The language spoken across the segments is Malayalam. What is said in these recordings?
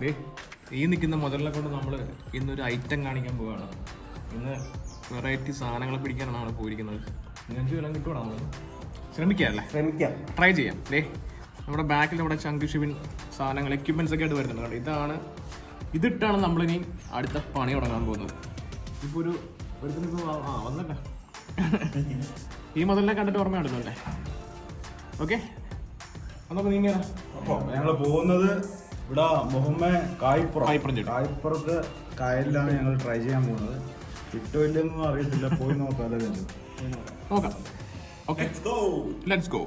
ദേ, ഈ നിൽക്കുന്ന മുതലിനെ കൊണ്ട് നമ്മൾ ഇന്നൊരു ഐറ്റം കാണിക്കാൻ പോവുകയാണ് ഇന്ന് വെറൈറ്റി സാധനങ്ങൾ പിടിക്കാനാണ് പോയിരിക്കുന്നത്. നിങ്ങൾക്ക് വല്ലതും കിട്ടുവാണ് നമ്മൾ ശ്രമിക്കാം അല്ലേ? ശ്രമിക്കാം. ട്രൈ ചെയ്യാം. ദേ നമ്മുടെ ബാക്കിൽ നമ്മുടെ ചങ്ക് ഷിവിൻ സാധനങ്ങൾ എക്യുപ്മെന്റ്സ് ഒക്കെ ആയിട്ട് വരുന്നുണ്ട് കേട്ടോ ഇതാണ് ഇതിട്ടാണ് നമ്മളിനി അടുത്ത പണി തുടങ്ങാൻ പോകുന്നത്. ഇപ്പോൾ ഒരു ഒരുത്തിനിപ്പോൾ ആ വന്നല്ലേ ഈ മുതലിനെ കണ്ടിട്ട് ഓർമ്മ കിട്ടുന്നല്ലേ ഓക്കെ അന്നപ്പോൾ നീങ്ങിയാ അപ്പോൾ ഞങ്ങൾ പോകുന്നത് ഇവിടെ മുഹമ്മ കായ്പുറം. കായ്പുറം ചെടി. കായ്പുറത്ത് കായലിലാണ് ഞങ്ങൾ ട്രൈ ചെയ്യാൻ പോകുന്നത്. കിട്ടോ ഇല്ലെന്നൊന്നും അറിയത്തില്ല. പോയി നോക്കാതെ നോക്കാം. ഓക്കെ ലെറ്റ്സ് ഗോ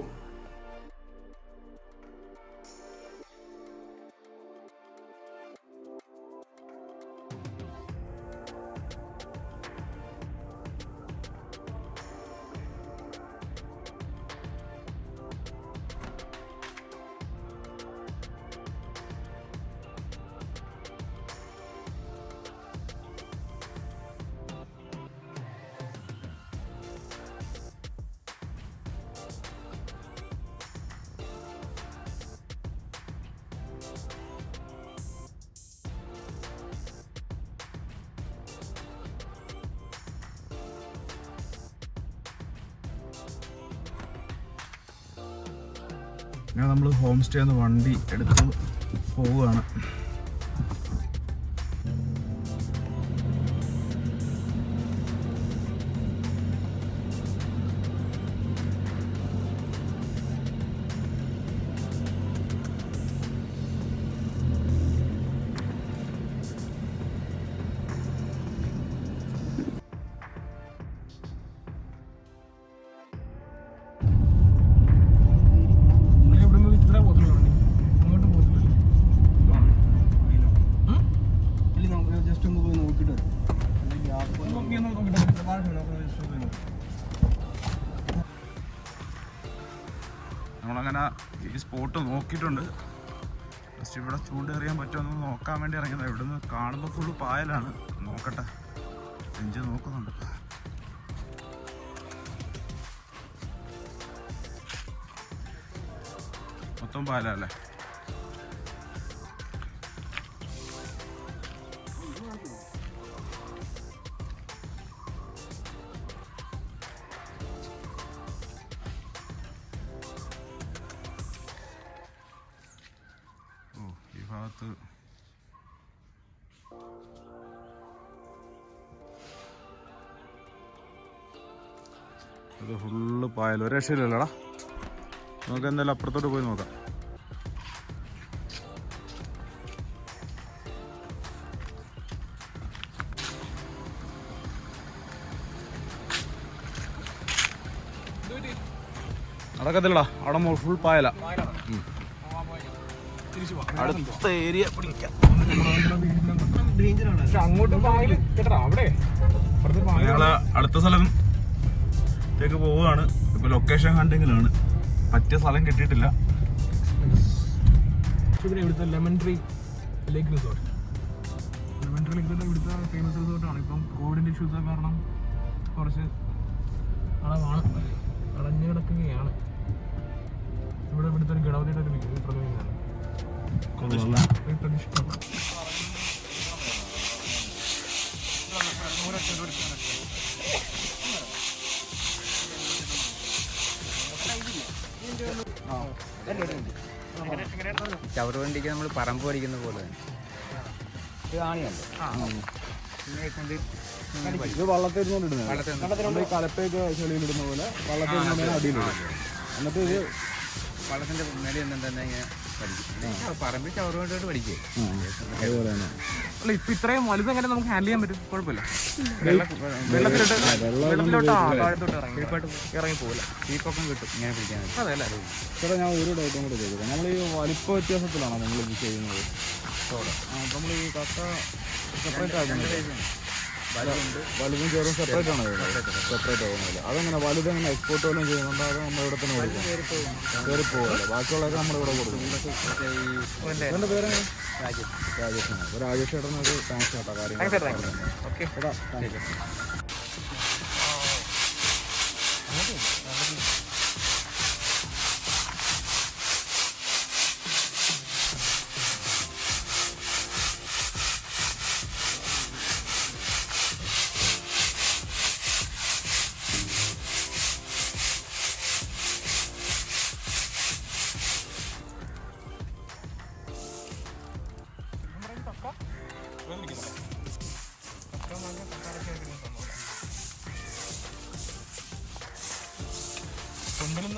ഞാൻ നമ്മൾ ഹോം സ്റ്റേ എന്ന് വണ്ടി എടുത്ത് പോവുകയാണ്. നമ്മളങ്ങനെ ഈ സ്പോട്ട് നോക്കിയിട്ടുണ്ട്. ജസ്റ്റ് ഇവിടെ ചൂണ്ടേറിയാൻ പറ്റുമെന്ന് നോക്കാൻ വേണ്ടി ഇറങ്ങിയത്. ഇവിടുന്ന് കാണുമ്പോൾ ഫുള്ള് പായലാണ്. നോക്കട്ടെ. എഞ്ച് നോക്കുന്നുണ്ട്. മൊത്തം പായലല്ലേ ഇത് ഫുള്ള് പായൽ ഒരു രക്ഷയില്ലല്ലോടാ. നമുക്ക് എന്തായാലും അപ്പുറത്തോട്ട് പോയി നോക്കാം. നടക്കത്തില്ലടാ അവിടെ ഫുൾ പായല. അടുത്ത ഏരിയ പിടിക്കാം. അവിടെ. അടുത്ത അടുത്ത സ്ഥലത്തേക്ക് പോവുകയാണ്. ഇപ്പൊ ലൊക്കേഷൻ ഹണ്ടിങ്ങിലാണ് പറ്റിയ സ്ഥലം കിട്ടിയിട്ടില്ല. ഇവിടെ ഇവിടുത്തെ lemon tree lake resort lemon tree lake ഇവിടുത്തെ ഫേമസ് റിസോർട്ടാണ് ഇപ്പം കോവിഡിന്റെ ഇഷ്യൂസ് കാരണം കുറച്ച് അളവാണ്. അടഞ്ഞു കിടക്കുകയാണ് ഇവിടെ ഇവിടുത്തെ ഒരു ഗണപതിയുടെ ഒരു പ്രതിമയാണ് ഒരു ചവറ് വണ്ടിക്ക് നമ്മൾ പറമ്പ് പഠിക്കുന്ന പോലെ പറമ്പ് ഇത് വള്ളത്തിൽ കലപ്പയൊക്കെ ചെളിയിലിടുന്ന പോലെ വള്ളത്തിൽ ഇരുന്നോണ്ടാണ് അടിയിലിടും. എന്നിട്ട് ഇത് വള്ളത്തിന്റെ മേലെ നിന്നിട്ട് തന്നെ ഇങ്ങനെ പഠിക്കും. പറമ്പിൽ ചവറ് വണ്ടിയോട് പഠിക്കേ അതുപോലെ തന്നെ. അല്ല ഇപ്പൊ ഇത്രയും വലുത് എങ്ങനെ നമുക്ക് ഹാൻഡിൽ ചെയ്യാൻ പറ്റും? കുഴപ്പമില്ല. വെള്ളത്തിലോട്ട് വെള്ളത്തിലോട്ട് ആ, താഴത്തോട്ട് ഇറങ്ങി. ഇറങ്ങി പോകില്ല ചീപ്പൊക്കെ കിട്ടും. ഇങ്ങനെ പിടിക്കാൻ അതെ അല്ലേ? ചേട്ടാ ഞാൻ ഒരു ഡൗട്ടും കൂടെ ചോദിക്കാം നമ്മൾ ഈ വലിപ്പ വ്യത്യാസത്തിലാണോ നമ്മൾ ഇത് ചെയ്യുന്നത്? നമ്മൾ ഈ കട്ട സെപ്പറേറ്റ് ആക്കുന്നില്ല വലുതും ചെറുതും സെപ്പറേറ്റ് ആണോ സെപ്പറേറ്റ് ആകുന്നില്ല അതെങ്ങനെ വലുതെങ്ങനെ എക്സ്പോർട്ട് വല്ലതും ചെയ്യുന്നുണ്ടോ അത് നമ്മൾ ഇവിടെ തന്നെ കൊടുക്കും. കയറി പോകല്ലേ ബാക്കിയുള്ളതൊക്കെ നമ്മളിവിടെ കൊടുക്കും. എന്റെ പേര് രാജേഷ്. രാജേഷ് ചേട്ടൻ ഒരു താങ്ക്സ് കേട്ടോ കാര്യങ്ങൾ ഓക്കെ ചേട്ടാ താങ്ക് യു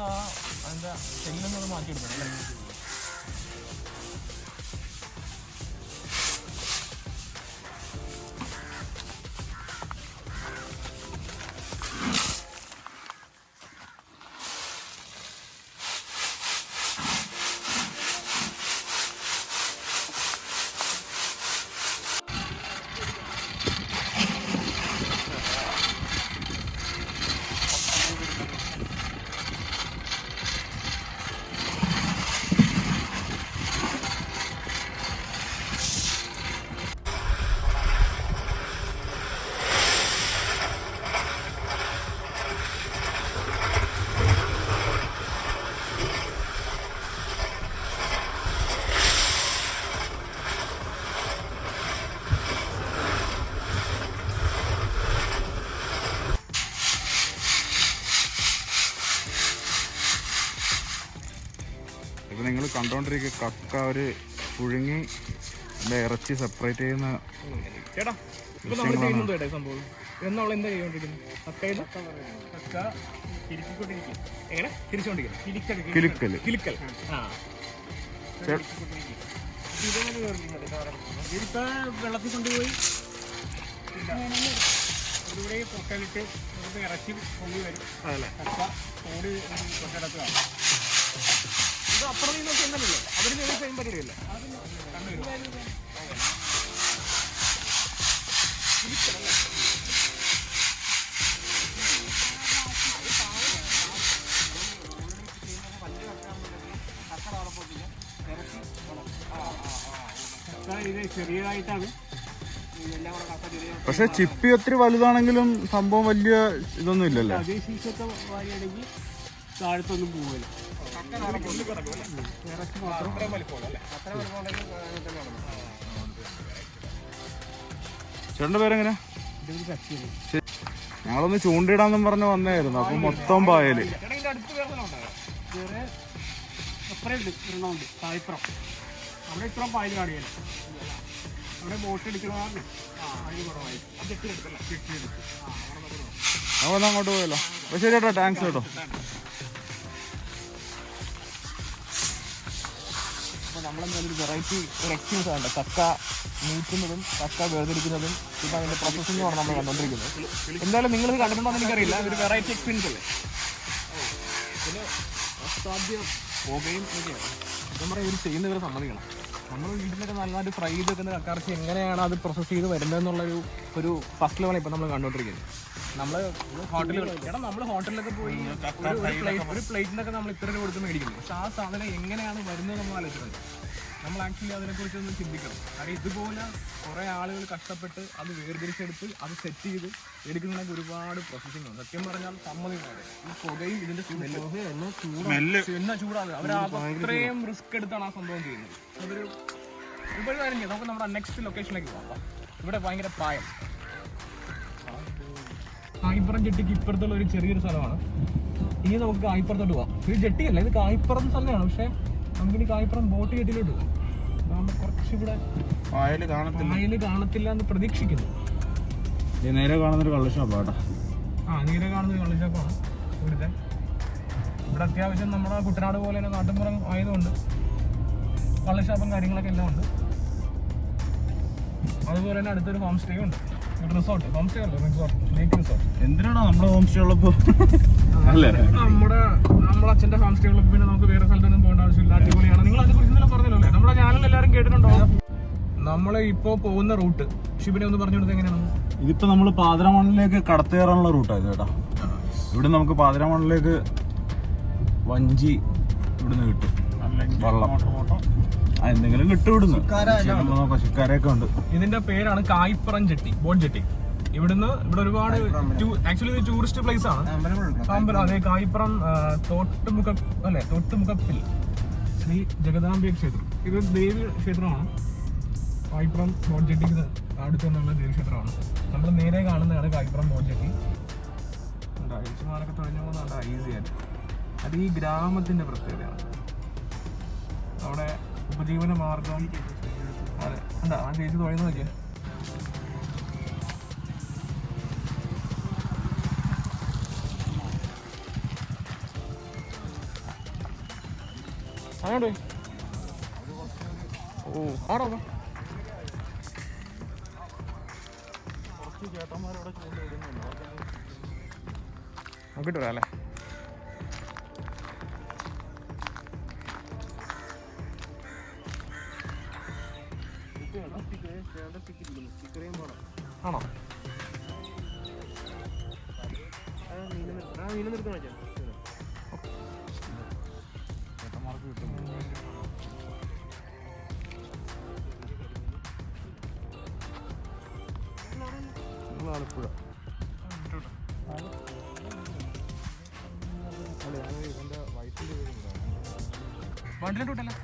ആ അതിന്റെ ചെല്ലെന്നത് നിന്ന് മാറ്റിയെടുക്കണം കക്ക ഒരു പുഴുങ്ങി ഇറച്ചി സെപ്പറേറ്റ് ചെയ്യുന്ന ചേട്ടാ ഇപ്പൊ നമ്മൾ ചേട്ടാ സംഭവം? നമ്മൾ എന്താ കക്കയിൽ കക്ക തിരിച്ചുകൊണ്ടിരിക്കും എങ്ങനെ? തിരിച്ചുകൊണ്ടിരിക്കും കിലുക്കൽ. കിലിക്കൽ ആ. ഇതിപ്പോ വെള്ളത്തിൽ കൊണ്ടുപോയി. ഇതിലൂടെ പൊക്കലിട്ട് ഇറച്ചി പൊങ്ങി വരും. അതല്ലേ കക്ക ഓടി ഇത് നിന്ന് അവർ സെയിം പരിപാടിയല്ലേ? ചെറിയതായിട്ടാണ് പക്ഷെ ചിപ്പി ഒത്തിരി വലുതാണെങ്കിലും സംഭവം വലിയ ഇതൊന്നും ഇല്ലല്ലോ. അതേ ശീശൊക്കെ വാരിയാണെങ്കിൽ താഴത്തൊന്നും പോവില്ല ചേട്ടന്റെ പേരെങ്ങനെ? ഞങ്ങളൊന്ന് ചൂണ്ടിടാന്നും പറഞ്ഞ് വന്നായിരുന്നു അപ്പൊ മൊത്തം പായൽ. ഇത്രയും ബോട്ട് അങ്ങോട്ട് പോയല്ലോ. ശരി ചേട്ടാ താങ്ക്സ് കേട്ടോ. നമ്മളെന്തായാലും ഒരു വെറൈറ്റി ഒരു എക്സ്പീരിയൻസ് ആണ്. കക്ക നീക്കുന്നതും കക്ക വേർതിരിക്കുന്നതും ഇപ്പം അതിന്റെ പ്രോസസ്സിംഗ് ആണ് നമ്മൾ കണ്ടുകൊണ്ടിരിക്കുന്നത് എന്തായാലും നിങ്ങൾ ഇത് കണ്ടിട്ടുണ്ടോ എന്ന് എനിക്കറിയില്ല. ഒരു വെറൈറ്റി എക്സ്പീരിയൻസ് അല്ലേ? പിന്നെ അസാധ്യ പോകുകയും ഒക്കെയാണ് സത്യം പറയാം ഇവർ ചെയ്യുന്ന ഇവരെ സമ്മതിക്കണം. നമ്മൾ വീട്ടിലൊക്കെ നല്ലതായിട്ട് ഫ്രൈ ചെയ്ത് വെക്കുന്ന കക്കറച്ചി എങ്ങനെയാണ് അത് പ്രോസസ്സ് ചെയ്ത് വരുന്നതെന്നുള്ളൊരു ഒരു ഫസ്റ്റ് ലെവലാണ് ഇപ്പം നമ്മൾ കണ്ടുകൊണ്ടിരിക്കുന്നത് നമ്മൾ ഹോട്ടലുകൾ ചേട്ടാ നമ്മൾ ഹോട്ടലിലൊക്കെ പോയി ഒരു പ്ലേറ്റ് ഒരു പ്ലേറ്റിനൊക്കെ നമ്മൾ ഇത്ര രൂപ കൊടുത്ത് മേടിക്കുന്നു. പക്ഷെ ആ സാധനം എങ്ങനെയാണ് വരുന്നത് നമ്മൾ ആലോചിച്ചിട്ടുണ്ട് നമ്മൾ ആക്ച്വലി അതിനെക്കുറിച്ച് ഒന്ന് ചിന്തിക്കണം. കാരണം ഇതുപോലെ കുറേ ആളുകൾ കഷ്ടപ്പെട്ട് അത് വേർതിരിച്ചെടുത്ത് അത് സെറ്റ് ചെയ്ത് എടുക്കുന്നതിനൊക്കെ ഒരുപാട് പ്രോസസ്സിംഗ് ഉണ്ട്. സത്യം പറഞ്ഞാൽ സമ്മതിക്കാണ് ഈ പുകയും ഇതിന്റെ എന്നാ ചൂടാണ്. അവർ അത്രയും റിസ്ക് എടുത്താണ് ആ സംഭവം ചെയ്യുന്നത്. അതൊരു ഒരുപാട് കാര്യം ചെയ്യാം. നമുക്ക് നമ്മുടെ നെക്സ്റ്റ് ലൊക്കേഷനിലേക്ക് പോകാം. ഇവിടെ ഭയങ്കര പ്രായം കായ്പുറം ജെട്ടിക്ക് ഇപ്പുറത്തുള്ള ഒരു ചെറിയൊരു സ്ഥലമാണ്. ഇനി നമുക്ക് കായ്പുറത്തോട്ട് പോവാം ഇത് ജെട്ടിയല്ല ഇത് കായ്പുറം സ്ഥലമാണ്. പക്ഷേ നമുക്കിനി കായപ്പുറം ബോട്ട് കെട്ടിലോട്ട് അതാകുമ്പോൾ കുറച്ചിവിടെ പായൽ കാണത്തില്ല. കാണത്തില്ല എന്ന് പ്രതീക്ഷിക്കുന്നു. നേരെ കാണുന്നൊരു കള്ളുഷാപ്പാട്ടാ ആ നേരെ കാണുന്നൊരു കള്ളുഷാപ്പാണ് ഇവിടുത്തെ. ഇവിടെ അത്യാവശ്യം നമ്മുടെ കുട്ടനാട് പോലെ തന്നെ നാട്ടിൻപുറം ആയതുകൊണ്ട് കള്ളുഷാപ്പും കാര്യങ്ങളൊക്കെ എല്ലാം ഉണ്ട്. അതുപോലെ തന്നെ അടുത്തൊരു ഹോം സ്റ്റേ ഉണ്ട്. റിസോർട്ട് ഹോം സ്റ്റേ അല്ല? റിസോർട്ട് ലേക്ക് റിസോർട്ട് എന്തിനാണോ നമ്മുടെ ഹോം സ്റ്റേ ഉള്ളപ്പോ? അല്ലേ? നമ്മുടെ നമ്മുടെ അച്ഛന്റെ ഹോം സ്റ്റേ ഉള്ളപ്പോ പിന്നെ നമുക്ക് വേറെ സ്ഥലത്തൊന്നും പോകേണ്ട ആവശ്യമില്ല. അടിപൊളിയാണ്. നിങ്ങൾ അതിനെക്കുറിച്ച് കുറിച്ച് പറഞ്ഞല്ലോ അല്ലേ? നമ്മുടെ ചാനൽ എല്ലാവരും കേട്ടിട്ടുണ്ടോ? നമ്മൾ ഇപ്പോ പോകുന്ന റൂട്ട്. ഷിബിനെ ഒന്ന് പറഞ്ഞു കൊടുത്തത് എങ്ങനെയാണ്? ഇതിപ്പോ നമ്മൾ പാതിരമണിലേക്ക് കടത്തേറാനുള്ള റൂട്ടാണ് ഇത് കേട്ടോ. ഇവിടെ നമുക്ക് പാതിരമണിലേക്ക് വഞ്ചി ഇവിടുന്ന് കിട്ടും. വള്ളം. എന്തെങ്കിലും കിട്ടും ഇവിടുന്ന് ചെല്ലുമ്പോ നോക്കാം ശിക്കാരൊക്കെ ഉണ്ട്. ഇതിന്റെ പേരാണ് കായ്പ്പറം ചെട്ടി ബോൺ ചെട്ടി. ഇവിടുന്ന് ഇവിടെ ഒരുപാട് ആക്ച്വലി ഇത് ടൂറിസ്റ്റ് പ്ലേസ് ആണ്. അമ്പലം അതെ കായ്പ്പറം തോട്ടുമുഖ അല്ലെ തോട്ടുമുഖപ്പിൽ. ശ്രീ ജഗദാംബിക ക്ഷേത്രം. ഇത് ദേവി ക്ഷേത്രമാണ്. കായ്പ്പറം ബോൺ ചെട്ടിക്ക് അടുത്ത് തന്നെയുള്ള ദേവി ക്ഷേത്രമാണ്. നമ്മൾ നേരെ കാണുന്നതാണ് കായ്പ്പറം ബോൺ ചെട്ടി. അയച്ചുമാരൊക്കെ തുഴഞ്ഞു പോകുന്നതാണ് ഈസിയായിട്ട് അത് ഈ ഗ്രാമത്തിന്റെ പ്രത്യേകതയാണ്. അവിടെ ഉപജീവന മാർഗം. അതെ. എന്താ ആ ചേച്ചി തുഴയുന്ന നോക്കിയാ. അങ്ങോട്ട്. ഓ ആടോ വാ. നോക്കിട്ട് വരാം അല്ലേ? വണ്ടിലോട്ട് വിട്ടല്ലേ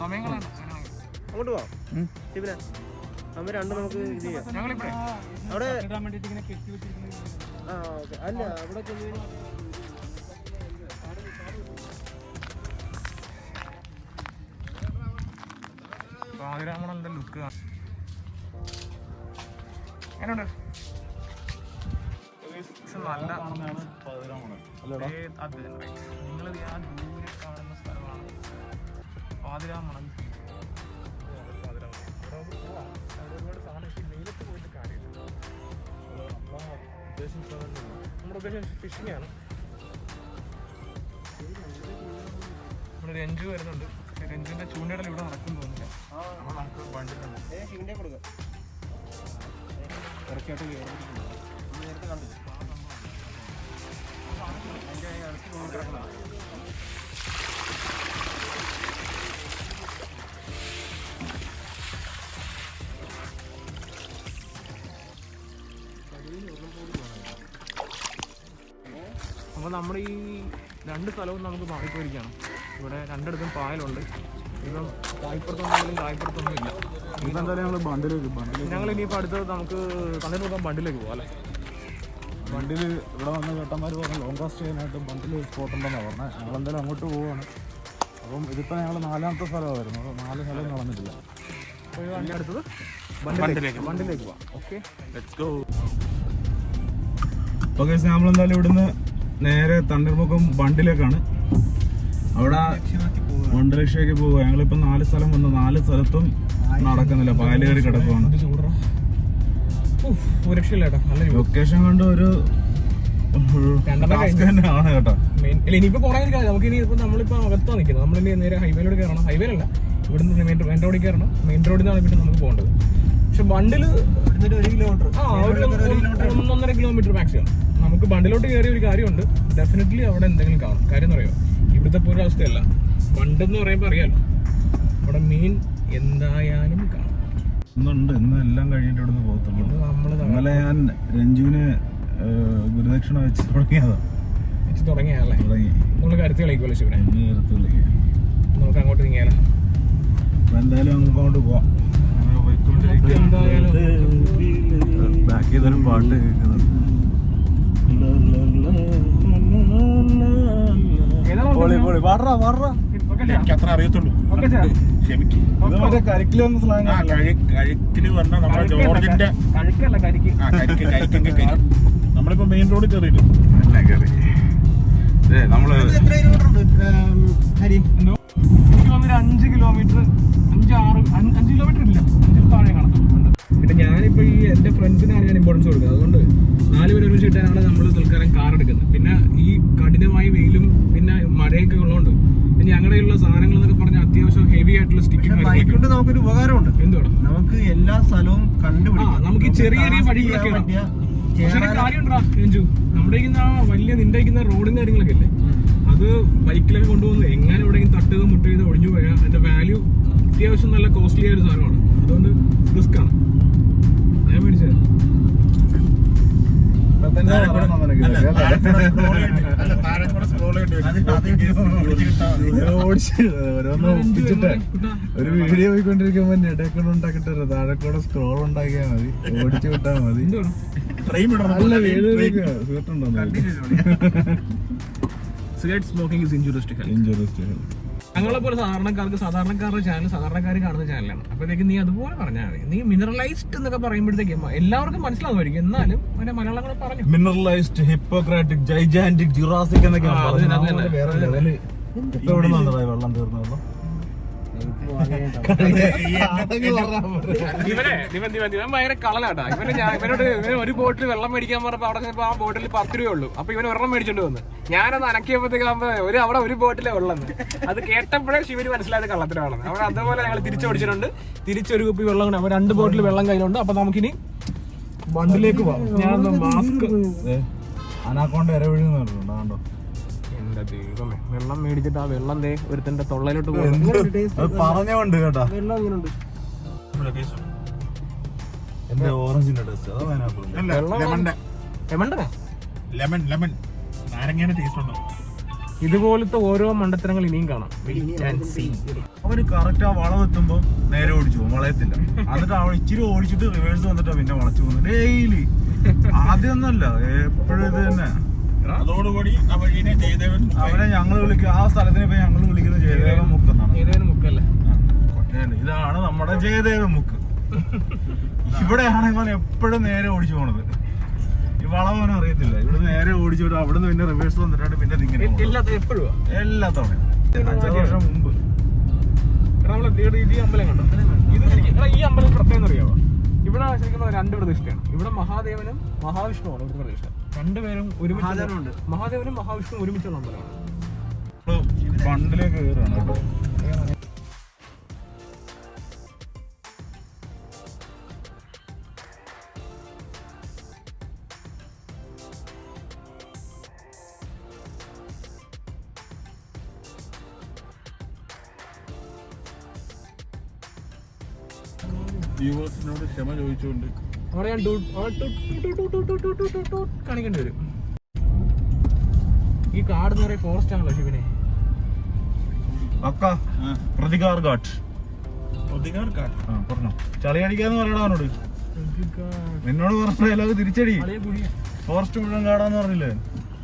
സമയങ്ങളാണ്. അങ്ങോട്ട് പോവാം. ശിവനെ നമ്മൾ രണ്ട് നമുക്ക് ഇത് ചെയ്യാം. ഞങ്ങളിപ്പോഴേ അവിടെ ആ ഓക്കെ. അല്ല അവിടെ പാതിരാമണന്റെ ലുക്ക് എങ്ങനെയുണ്ട്? നല്ല ഉദ്ദേശം ഫിഷിംഗ് ആണ്. ഇവിടെ രഞ്ജു വരുന്നുണ്ട്. രഞ്ജുവിന്റെ ചൂണ്ടയുടെ ഇവിടെ നടക്കും തോന്നില്ല കയറി നേരത്തെ കണ്ടു. നമ്മുടെ ഈ രണ്ട് സ്ഥലവും നമുക്ക് മാറിപ്പോയിരിക്കുകയാണ്. ഇവിടെ രണ്ടിടത്തും പായലുണ്ട്. ഇപ്പം കായ്പുറത്തൊന്നും കായ്പുറത്തൊന്നും ഇല്ല ഇപ്പം എന്തായാലും ഞങ്ങൾ ബണ്ടിലേക്ക് ബണ്ടിലേക്ക്. ഞങ്ങൾ ഇനിയിപ്പോൾ അടുത്ത് നമുക്ക് കണ്ണൂർ നോക്കാൻ ബണ്ടിലേക്ക് പോകാം അല്ലേ? വണ്ടിയിൽ ഇവിടെ വന്ന ചേട്ടന്മാർ പറഞ്ഞു ലോങ് കാസ്റ്റ് ചെയ്യാനായിട്ട് ബണ്ടിൽ സ്പോട്ട് ഉണ്ടെന്നാണ് പറഞ്ഞത് ഞങ്ങൾ എന്തായാലും അങ്ങോട്ട് പോവുകയാണ് അപ്പം ഇതിപ്പോൾ ഞങ്ങൾ നാലാമത്തെ സ്ഥലമായിരുന്നു. അപ്പോൾ നാല് സ്ഥലം നടന്നിട്ടില്ല അടുത്തത് ബണ്ടിലേക്ക് ബണ്ടിലേക്ക്. പോകാം ഓക്കെ ലെറ്റ്സ് ഗോ നമ്മളെന്തായാലും ഇവിടുന്ന് നേരെ തണ്ണീർമുഖം ബണ്ടിലേക്കാണ് അവിടെ ബണ്ടിലേക്ക് പോവുക. ഞങ്ങളിപ്പോൾ നാല് സ്ഥലം വന്നു. നാല് സ്ഥലത്തും നടക്കുന്നില്ല. പാൽ കയറി കിടക്കുവാണ്. ലൊക്കേഷൻ കണ്ട് ഒരു തന്നെയാണ് കേട്ടോ. കുറേ നമുക്ക് ഇനി ഇപ്പോൾ നമ്മളിപ്പോൾ അകത്താണ് നിൽക്കുന്നത് നമ്മളിനി നേരെ ഹൈവേയിലൂടെ കയറണം ഹൈവേയിലല്ല ഇവിടുന്ന് മെയിൻ റോഡിൽ കയറണം മെയിൻ റോഡിൽ നിന്നാണ് പിന്നെ നമുക്ക് പോകേണ്ടത്. പക്ഷെ ഒരു ഒന്നൊന്നര കിലോമീറ്റർ മാക്സിമം നമുക്ക് ബണ്ടിലോട്ട് കയറിയ ഒരു കാര്യമുണ്ട്. ഡെഫിനറ്റ്ലി അവിടെ എന്തെങ്കിലും കാണും. കാര്യം എന്ന് പറയുമോ ഇവിടുത്തെ പോലെ അവസ്ഥയല്ല ബണ്ട് എന്ന് പറയുമ്പോൾ അറിയാലോ. അവിടെ മീൻ എന്തായാലും കാണും. ഇന്നുണ്ട്. ഇന്ന് എല്ലാം കഴിഞ്ഞിട്ട് ഇവിടുന്ന് പോകത്തുള്ളൂ. ഇന്നലെ ഞാൻ രഞ്ജുവിന് ഗുരുദക്ഷിണ വെച്ച് തുടങ്ങിയതാ. വെച്ച് തുടങ്ങിയല്ലേ തുടങ്ങി. നമ്മൾ കരുത്തി കളിക്കുമല്ലോ ശിവനെ. നമുക്ക് അങ്ങോട്ട് നീങ്ങിയാലോ എന്തായാലും നമുക്ക് അങ്ങോട്ട് പോവാം. ബാക്കി ഇതൊരു പാട്ട് കേൾക്കുന്നത്. പൊളി പൊളി പാടറാ പാടറാ എനിക്ക് അത്ര അറിയത്തുള്ളൂ. ക്ഷമിക്കും. കഴിക്കിൽ വന്ന നമ്മുടെ ജോർജിന്റെ നമ്മളിപ്പോ മെയിൻ റോഡിൽ കയറിയില്ല നമ്മൾ എനിക്ക് വന്നൊരു അഞ്ച് കിലോമീറ്റർ അഞ്ച് ആറ് അഞ്ച് കിലോമീറ്റർ ഇല്ല. അഞ്ചിൽ താഴെ കാണത്തുള്ളൂ പിന്നെ ഞാനിപ്പോൾ ഈ എന്റെ ഫ്രണ്ട്സിനാണ് ഞാൻ ഇമ്പോർട്ടൻസ് കൊടുക്കുന്നത്? അതുകൊണ്ട് നാല് പേര് ഒരുമിച്ച് കിട്ടാനാണ് നമ്മൾ തൽക്കാലം കാർ എടുക്കുന്നത്. പിന്നെ ഈ കഠിനമായ വെയിലും പിന്നെ മഴയൊക്കെ ഉള്ളതുകൊണ്ട് പിന്നെ ഞങ്ങളുടെ ഉള്ള സാധനങ്ങൾ എന്നൊക്കെ പറഞ്ഞാൽ അത്യാവശ്യം ഹെവി ആയിട്ടുള്ള സ്റ്റിക്ക് ബൈക്ക് കൊണ്ട് നമുക്കൊരു ഉപകാരമുണ്ട്. എന്തുകൊണ്ട് നമുക്ക് എല്ലാ സ്ഥലവും കണ്ടുപിടിക്കാം. നമുക്ക് ചെറിയ ചെറിയ വഴികളൊക്കെ പക്ഷേ കാര്യമുണ്ടാ രഞ്ജു. നമ്മുടെ വലിയ നിന്റെ റോഡും കാര്യങ്ങളൊക്കെ ഇല്ലേ? അത് ബൈക്കിലൊക്കെ കൊണ്ടുവന്ന് എങ്ങനെ എവിടെയെങ്കിലും തട്ടുക മുട്ടുക ഒഴിഞ്ഞു പോയാൽ അതിന്റെ വാല്യൂ അത്യാവശ്യം നല്ല കോസ്റ്റ്ലി ആയ ഒരു സാധനമാണ്. അതുകൊണ്ട് റിസ്ക് ആണ്. ഞാൻ മേടിച്ചത് ഒരു വീഡിയോ പോയിക്കൊണ്ടിരിക്കുമ്പോ ഇടയ്ക്കൂടെ ഉണ്ടാക്കിട്ട് താഴെക്കൂടെ കൂടെ സ്ക്രോൾ ഉണ്ടാക്കിയാ മതി. ഓടിച്ചു വിട്ടാ മതി. Video cigarette smoking injurious to health ഞങ്ങളെ പോലെ സാധാരണക്കാർക്ക് സാധാരണക്കാരുടെ ചാനൽ സാധാരണക്കാർ കാണുന്ന ചാനലാണ് അപ്പോഴത്തേക്ക് നീ അതുപോലെ പറഞ്ഞാൽ മതി. നീ മിനറലൈസ്ഡ് എന്നൊക്കെ പറയുമ്പോഴത്തേക്കും എല്ലാവർക്കും മനസ്സിലാകുമായിരിക്കും എന്നാലും അവന്റെ മലയാളം കൂടെ പറഞ്ഞു മിനറലൈസ്ഡ് ഹിപ്പോക്രാറ്റിക് ജൈജാന്റിക് ജുറാസിക് എന്നൊക്കെ വെള്ളം തീർന്ന വെള്ളം. ഇവനെ ഇവൻ ഇവൻ ഇവൻ ഭയങ്കര കളലാട്ടാ ഇവന് ഞാൻ ഇവനോട് ഇവന് ഒരു ബോട്ടിൽ വെള്ളം മേടിക്കാൻ പറഞ്ഞപ്പോ അവിടെ ചെന്നപ്പോ ആ ബോട്ടിൽ പത്ത് രൂപ ഉള്ളൂ. അപ്പൊ ഇവൻ ഒരെണ്ണം മേടിച്ചോണ്ട് വന്ന്. ഞാനത് അനക്കിയപ്പോഴത്തേക്കാകുമ്പോ ഒരു അവിടെ ഒരു ബോട്ടിലെ വെള്ളം അത് കേട്ടപ്പോഴേ ശിവന് മനസ്സിലായത് കള്ളത്തിലാണെന്ന് അവിടെ അതുപോലെ ഞങ്ങൾ തിരിച്ചോടിച്ചിട്ടുണ്ട് തിരിച്ചൊരു കുപ്പി വെള്ളം കൂടെ. അപ്പൊ രണ്ട് ബോട്ടിൽ വെള്ളം കയ്യിലുണ്ട്. അപ്പൊ നമുക്കിനി ബണ്ടിലേക്ക് പോവാം. ഞാൻ മാസ്ക്. അനാക്കോണ്ട് ഇരവിഴി പറഞ്ഞിട്ടുണ്ടോ എന്റെ ദൈവമേ. വെള്ളം മേടിച്ചിട്ട് ആ വെള്ളം ദേ ഒരുത്തന്റെ തൊള്ളയിലോട്ട് പറഞ്ഞോണ്ട് കേട്ടാ. വെള്ളം എങ്ങനെയുണ്ട്? എന്റെ ഓറഞ്ചിന്റെ ടേസ്റ്റ് അതാ ലെമൺ ലെമൺ നാരങ്ങയുടെ ടേസ്റ്റ് ഉണ്ടോ? ഇതുപോലത്തെ ഓരോ മണ്ടത്തരങ്ങൾ ഇനിയും കാണാം. അവന് കറക്റ്റ് ആ വളം എത്തുമ്പോ നേരെ ഓടിച്ചു പോകും. വളയത്തില്ല. എന്നിട്ട് അവൻ ഇച്ചിരി ഓടിച്ചിട്ട് റിവേഴ്സ് വന്നിട്ടാ പിന്നെ വളച്ചു പോകുന്നത്. ഡെയിലി ആദ്യമൊന്നുമല്ല. എപ്പോഴും ഇത് തന്നെ. അതോടുകൂടി ആ വഴിനെ ജയദേവൻ അവിടെ ഞങ്ങൾ വിളിക്കും ആ സ്ഥലത്തിന് ഇപ്പൊ ഞങ്ങൾ വിളിക്കുന്നത് ജയദേവൻ മുക്ക് എന്നാണ് ജയദേവൻ മുക്കല്ലേ? കൊട്ടയാണ്. ഇതാണ് നമ്മുടെ ജയദേവൻ മുക്ക്. ഇവിടെയാണ് ഇവൻ എപ്പോഴും നേരെ ഓടിച്ചു പോണത്. ഈ വളവനും അറിയത്തില്ല. ഇവിടെ നേരെ ഓടിച്ചിട്ട് അവിടുന്ന് പിന്നെ റിവേഴ്സ് വന്നിട്ടാണ് പിന്നെ. ഇല്ലാത്ത എപ്പോഴും എല്ലാ തവണയും അഞ്ചാറ് വർഷം മുമ്പ്. ഈ അമ്പലം കണ്ടോ? ഇത് ഈ അമ്പലം പ്രത്യേകം അറിയാമോ ഇവിടെ ശരിക്കും രണ്ട് പ്രതിഷ്ഠയാണ് ഇവിടെ മഹാദേവനും മഹാവിഷ്ണുവാണ് ഇവിടെ പ്രതിഷ്ഠ രണ്ടുപേരും ഒരുമിച്ച് മഹാദേവനും മഹാവിഷ്ണുവും ഒരുമിച്ചുള്ള അമ്പലമാണ്. ഫണ്ടിലേക്ക് കയറുകയാണ് കേട്ടോ. വ്യൂവേഴ്സിനോട് ക്ഷമ ചോദിച്ചുകൊണ്ട് അവിടെ ഞാൻ കാണിക്കേണ്ടി വരും. ഈ കാട് എന്ന് ഫോറസ്റ്റ് ആണല്ലോ ശിവനെ. പ്രതികാർ ഘാട്ട്. ആ അവനോട്. തിരിച്ചടി. ഫോറസ്റ്റ് മുഴുവൻ കാടാന്ന് പറഞ്ഞില്ലേ?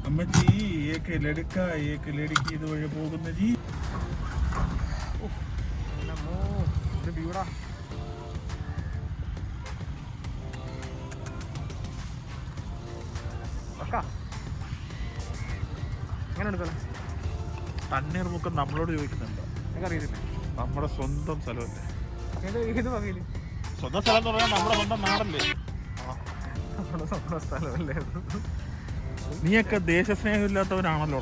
അമ്മച്ചി ഏക്ക് ലടുക്ക ഏക്ക് ലടുക്കി ഇതുവഴി പോകുന്ന ജീ എങ്ങനെ എടുക്കണം തണ്ണീർമുക്കം നമ്മളോട് ചോദിക്കുന്നുണ്ടോ. എനിക്കറിയില്ല നമ്മുടെ സ്വന്തം സ്ഥലമല്ലേ? സ്വന്തം സ്ഥലം എന്ന് പറഞ്ഞാൽ നമ്മുടെ സ്വന്തം നാടല്ലേ? നമ്മുടെ സ്വന്തം സ്ഥലമല്ലേ? നീയൊക്കെ ദേശസ്നേഹമില്ലാത്തവനാണല്ലോ.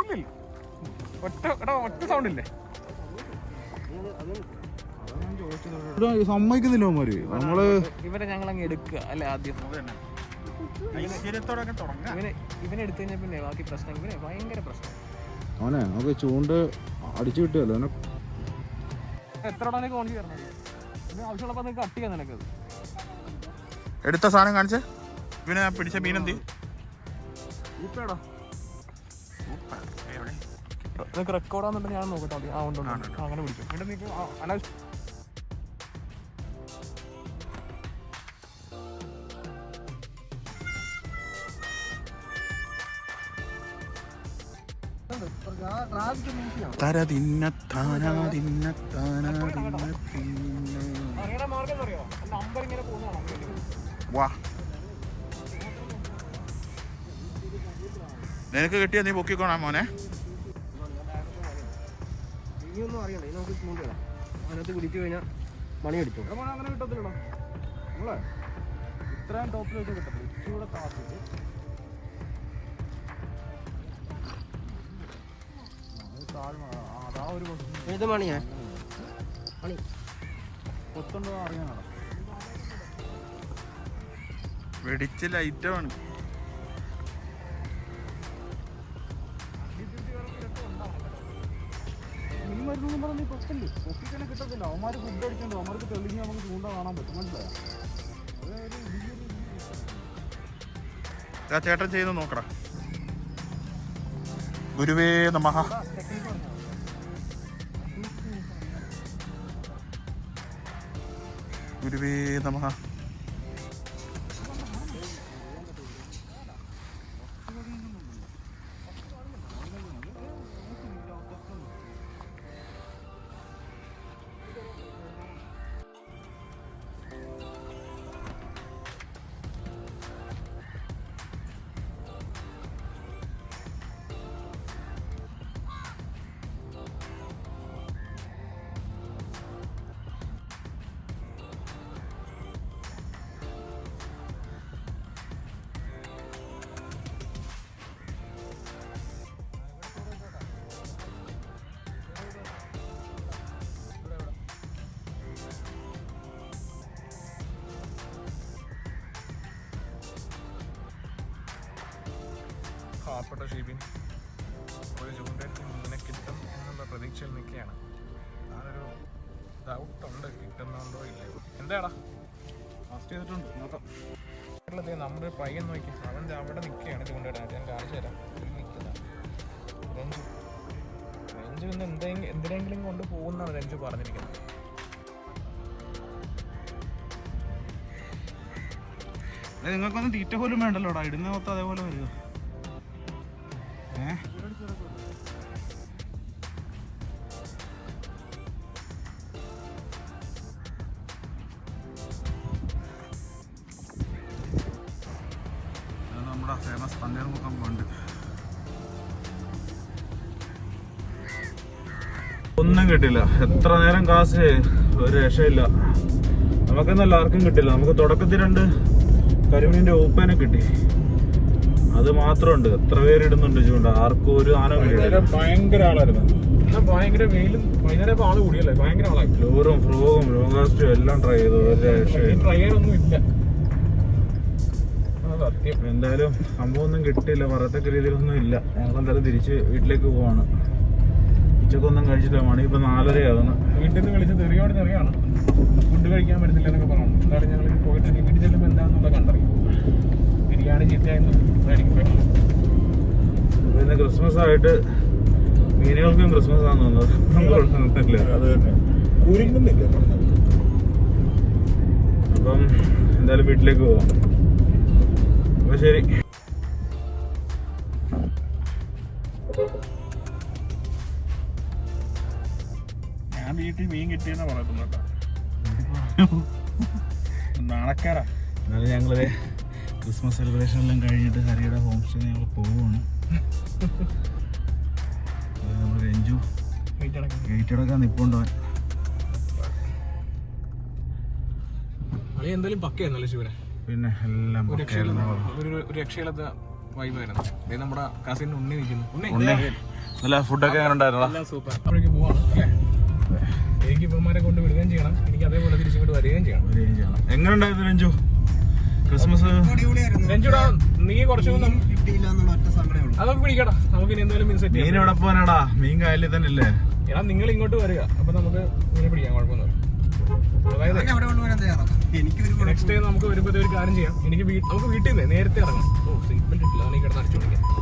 ഇല്ലില്ല. ഒറ്റ എടാ ഒറ്റ സൗണ്ട് ഇല്ലേ? സമ്മതിക്കുന്നില്ല അവന്മാര്. നമ്മൾ ഇവരെ ഞങ്ങൾ അങ്ങ് എടുക്കുക. അല്ലെ ആദ്യം ഇവനെ ഇവനെ എടുത്തു കഴിഞ്ഞാൽ പിന്നെ ബാക്കി പ്രശ്നം ഇവനെ ഭയങ്കര പ്രശ്നം. അവനെ നമുക്ക് ചൂണ്ട് അടിച്ചു കിട്ടിയല്ലോ അവനെ. എത്ര ഉടനെ ഓൺ ചെയ്യണം? ഇതിന് ആവശ്യമുള്ളപ്പോ നിങ്ങൾക്ക് കട്ട് ചെയ്യാൻ നിനക്കത് എടുത്ത സാധനം കാണിച്ചേ. ഇവനെ പിടിച്ച മീൻ ഇപ്പേടാ നിനക്ക് റെക്കോർഡാന്നുണ്ടെങ്കിൽ ഞാൻ നോക്കട്ടെ അങ്ങനെ പിടിക്കും എന്നിട്ട് അനാവശ്യം തര തിന്ന താനാ തിന്ന താനാ തിന്ന അറിയണ അറിയോ നമ്പർ ഇങ്ങനെ പോകുന്നതാണ് വാ നിനക്ക് കിട്ടിയ നീ പൊക്കിക്കോണാ മോനെ. ഇനിയൊന്നും അറിയണ്ട. ഇനി നമുക്ക് സ്മൂത്ത് ചെയ്യണം അതിനകത്ത് പിടിച്ചു കഴിഞ്ഞാൽ മണി അടിച്ചു അങ്ങനെ കിട്ടത്തില്ലടോ. നമ്മളെ ഇത്രയും ടോപ്പിൽ വെച്ച് കിട്ടത്തില്ല. ഇച്ചിരി കൂടെ അതാ ഏത് മണിയാ മണി. കൊത്തുണ്ടോ അറിയാനാണ് വെടിച്ച് ലൈറ്റാണ്. മീൻ വരുന്നു പറഞ്ഞ് കൊത്തല്ലേ കൊത്തിക്കന്നെ കിട്ടത്തില്ല അവന്മാർ ഫുഡ് അടിക്കണ്ടോ അവന്മാർക്ക് തെളിഞ്ഞ് നമുക്ക് ചൂണ്ട കാണാൻ പറ്റും മനസ്സിലായോ ചേട്ടൻ ചെയ്ത് നോക്കടാ. ഗുരുവേ നമഃ ഗുരുവേ നമഃ. പാവപ്പെട്ട ഷീബിൻ ഒരു ചൂണ്ടയിട്ട് ഇങ്ങനെ കിട്ടും എന്നുള്ള പ്രതീക്ഷയിൽ നിൽക്കുകയാണ്. ഞാനൊരു ഡൗട്ടുണ്ട് കിട്ടുന്നുണ്ടോ ഇല്ലയോ. എന്താടാ? ഫസ്റ്റ് ചെയ്തിട്ടുണ്ട് നോക്കാം. കേരളത്തിൽ നമ്മുടെ പയ്യൻ നോക്കി അവൻ അവിടെ നിൽക്കുകയാണ് ചൂണ്ടയിടാൻ ഞാൻ കാണിച്ചു തരാം. നിൽക്കുന്ന രഞ്ജു. രഞ്ജു ഇന്ന് എന്തെങ്കിലും എന്തിനെങ്കിലും കൊണ്ട് പോകുന്നാണ് രഞ്ജു പറഞ്ഞിരിക്കുന്നത്. നിങ്ങൾക്കൊന്നും തീറ്റ പോലും വേണ്ടല്ലോടാ? ഇടുന്ന മൊത്തം അതേപോലെ വരിക. ഫേമസ് തണ്ണീർമുക്കം കൊണ്ട്. ഒന്നും കിട്ടില്ല. എത്ര നേരം കാശ്? ഒരു രക്ഷയില്ല. നമുക്കെന്നല്ല ആർക്കും കിട്ടില്ല. നമുക്ക് തുടക്കത്തിൽ രണ്ട് കരിമീനിന്റെ ഓപ്പനെ കിട്ടി. അത് മാത്രമുണ്ട്. എത്ര പേര് ഇടുന്നുണ്ട് ചൂണ്ട. ആർക്കും ഒരു ആന ഭയങ്കര ആളായിരുന്നു. ഭയങ്കര വെയിലും വൈകുന്നേരം ആൾ കൂടിയല്ലേ? ഭയങ്കര ആളായി. ലൂറും ഫ്രോഗും എല്ലാം ട്രൈ ചെയ്തു. ഒരു രക്ഷ ട്രൈ ചെയ്യാനൊന്നും ഇല്ല. എന്തായാലും സംഭവമൊന്നും കിട്ടിയില്ല. പറയത്തക്ക രീതിയിലൊന്നും ഇല്ല. ഞങ്ങൾ എന്തായാലും തിരിച്ച് വീട്ടിലേക്ക് പോവാണ്. ഉച്ചക്കൊന്നും കഴിച്ചില്ല മണി ഇപ്പൊ നാലരയാകുന്നു വീട്ടിൽ നിന്ന് വിളിച്ച് തെറിയോട് തെറിയാണ്. ഫുഡ് കഴിക്കാൻ പറ്റത്തില്ല എന്നൊക്കെ പറഞ്ഞു എന്തായാലും ഞങ്ങൾ പോയിട്ട് വീട്ടിൽ ചെല്ലുമ്പോൾ എന്താണെന്നുള്ള കണ്ടറിയും. ബിരിയാണി ചീത്തയായിരുന്നു പിന്നെ ക്രിസ്മസ് ആയിട്ട് മീനുകൾക്കും ക്രിസ്മസ് ആണെന്ന് തോന്നുന്നത് അത് തന്നെ. അപ്പം എന്തായാലും വീട്ടിലേക്ക് പോവാം. അപ്പൊ ശരി. ഞാൻ വീട്ടിൽ മീൻ കിട്ടിയെന്നാ പറയുന്നത് കേട്ടോ. നാണക്കാരാ എന്നാലും ഞങ്ങൾ ക്രിസ്മസ് സെലിബ്രേഷൻ എല്ലാം കഴിഞ്ഞിട്ട് ഹരിയുടെ ഹോം സ്റ്റേ ഞങ്ങൾ പോവുകയാണ് അത് നമ്മൾ രഞ്ജു ഗേറ്റ് അടക്കാൻ നിപ്പുണ്ടവൻ. അളി എന്തായാലും പക്കയായിരുന്നല്ലേ ശിവനെ? പിന്നെ എല്ലാം. രക്ഷയില്ലാത്ത വൈബായിരുന്നു നമ്മുടെ കസിൻ ഉണ്ണി നിൽക്കുന്നു. ഉണ്ണി. ഉണ്ണി, നല്ല ഫുഡൊക്കെ എങ്ങനെ ഉണ്ടായിരുന്നു? സൂപ്പർ അപ്പോഴേക്ക് പോവാണ് അല്ലേ? എനിക്ക് ഇപ്പന്മാരെ കൊണ്ട് വിടുകയും ചെയ്യണം. എനിക്ക് അതേപോലെ തിരിച്ചിങ്ങോട്ട് വരികയും ചെയ്യണം. വരികയും ചെയ്യണം. എങ്ങനെ ഉണ്ടായിരുന്നു രഞ്ജു? ക്രിസ്മസ്? രഞ്ജുടാ നീ കുറച്ചൊന്നും അതൊക്കെ പിടിക്കടാ. നമുക്ക് ഇനി എന്തായാലും മീൻ സെറ്റ് മീൻ എവിടെ പോകാനാടാ മീൻ കായലിൽ തന്നെ ഇല്ലേ? എടാ നിങ്ങൾ ഇങ്ങോട്ട് വരിക. അപ്പൊ നമുക്ക് മീനെ പിടിക്കാം കുഴപ്പമൊന്നുമില്ല. അതായത് നെക്സ്റ്റ് ടൈം നമുക്ക് വരുമ്പോൾ ഒരു കാര്യം ചെയ്യാം. എനിക്ക് നമുക്ക് വീട്ടിൽ നിന്ന് നേരത്തെ ഇറങ്ങാം ഓ സീറ്റ് ബെൽറ്റ് ഇട്ടില്ല. അതാണ് ഈ കിടന്ന് അടിച്ചുകൊണ്ടിരിക്കുക